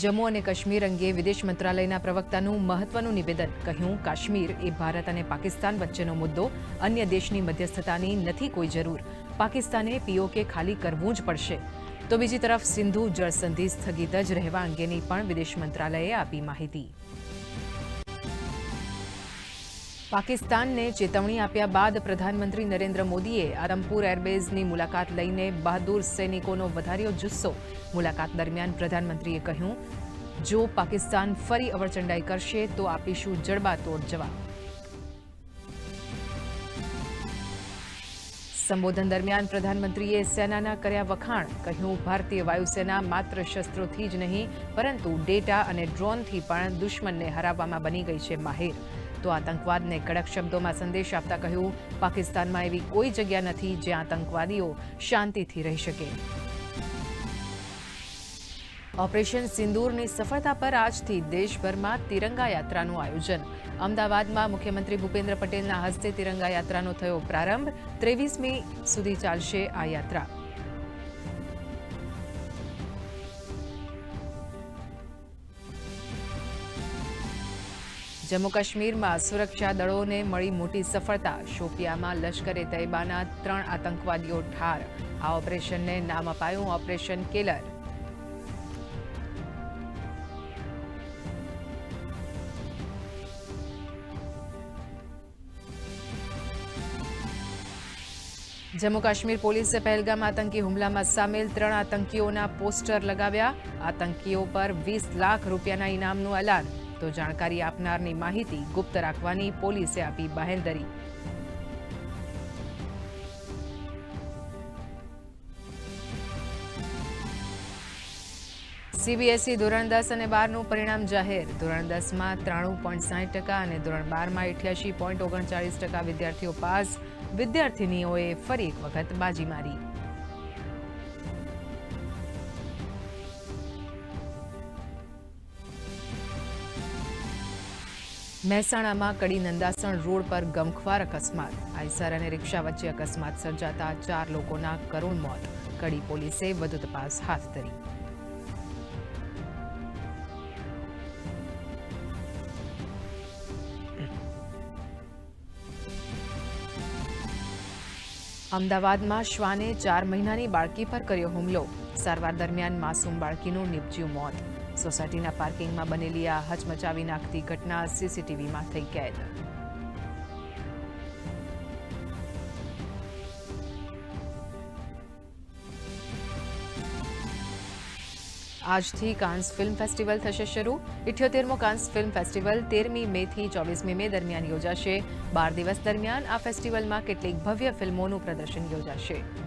જમ્મુ અને કાશ્મીર અંગે વિદેશ મંત્રાલયના પ્રવક્તાનું મહત્વનું નિવેદન. કહ્યું, કાશ્મીર એ ભારત અને પાકિસ્તાન વચ્ચેનો મુદ્દો, અન્ય દેશની મધ્યસ્થતાની નથી કોઈ જરૂર. પાકિસ્તાને પીઓકે ખાલી કરવું જ પડશે. તો બીજી તરફ સિંધુ જળસંધિ સ્થગિત જ રહેવા અંગેની પણ વિદેશ મંત્રાલયે આપી માહિતી. પાકિસ્તાનને ચેતવણી આપ્યા બાદ પ્રધાનમંત્રી નરેન્દ્ર મોદીએ આદમપુર એરબેઝની મુલાકાત લઈને બહાદુર સૈનિકોનો વધાર્યો જુસ્સો. મુલાકાત દરમિયાન પ્રધાનમંત્રીએ કહ્યું, જો પાકિસ્તાન ફરી અવરચંડાઈ કરશે, તો આપીશું જડબાતોડ જવાબ. સંબોધન દરમિયાન પ્રધાનમંત્રીએ સેનાના કર્યા વખાણ, કહ્યું, ભારતીય વાયુસેના માત્ર શસ્ત્રોથી જ નહીં, પરંતુ ડેટા અને ડ્રોનથી પણ દુશ્મનને હરાવવામાં બની ગઈ છે માહિર. તો આતંકવાદને કડક શબ્દોમાં સંદેશ આપતા કહ્યું, પાકિસ્તાનમાં એવી કોઈ જગ્યા નથી જ્યાં આતંકવાદીઓ શાંતિથી રહી શકે. ઓપરેશન સિંદૂરની સફળતા પર આજથી દેશભરમાં તિરંગા યાત્રાનું આયોજન. અમદાવાદમાં મુખ્યમંત્રી ભૂપેન્દ્ર પટેલના હસ્તે તિરંગા યાત્રાનો થયો પ્રારંભ. ત્રેવીસમી સુધી ચાલશે આ યાત્રા. જમ્મુ કાશ્મીરમાં સુરક્ષા દળોને મળી મોટી સફળતા. શોપિયામાં લશ્કરે તૈબાના ત્રણ આતંકવાદીઓ ઠાર. આ ઓપરેશનને નામ અપાયું ઓપરેશન કેલર. જમ્મુ કાશ્મીર પોલીસે પહેલગામ આતંકી હુમલામાં સામેલ ત્રણ આતંકીઓના પોસ્ટર લગાવ્યા. આતંકીઓ પર વીસ લાખ રૂપિયાના ઇનામનું એલાન. તો જાણકારી આપનારની માહિતી ગુપ્ત રાખવાની પોલીસે આપી બાહેંધરી. સીબીએસઈ ધોરણ દસ અને બારનું પરિણામ જાહેર. ધોરણ દસમાં ત્રાણું પોઈન્ટ સાહીઠ ટકા અને ધોરણ બારમાં અઠ્યાસી પોઈન્ટ ઓગણચાળીસ ટકા વિદ્યાર્થીઓ પાસ. વિદ્યાર્થિનીઓએ ફરી એક વખત બાજી મારી. મહેસાણામાં કડી નંદાસણ રોડ પર ગમખ્વાર અકસ્માત. આઈસર અને રિક્ષા વચ્ચે અકસ્માત સર્જાતા ચાર લોકોના કરુણ મોત. કડી પોલીસે વધુ તપાસ હાથ ધરી. અમદાવાદમાં શ્વાને ચાર મહિનાની બાળકી પર કર્યો હુમલો. સારવાર દરમિયાન માસૂમ બાળકીનું નિપજ્યું મોત. સોસાયટીના પાર્કિંગમાં બનેલી આ હચમચાવી નાખતી ઘટના સીસીટીવીમાં થઈ કેદ. આજથી કાન્સ ફિલ્મ ફેસ્ટિવલ થશે શરૂ. ઇઠ્યોતેરમો કાન્સ ફિલ્મ ફેસ્ટિવલ તેરમી મે થી ચોવીસમી મે દરમિયાન યોજાશે. બાર દિવસ દરમિયાન આ ફેસ્ટિવલમાં કેટલીક ભવ્ય ફિલ્મોનું પ્રદર્શન યોજાશે.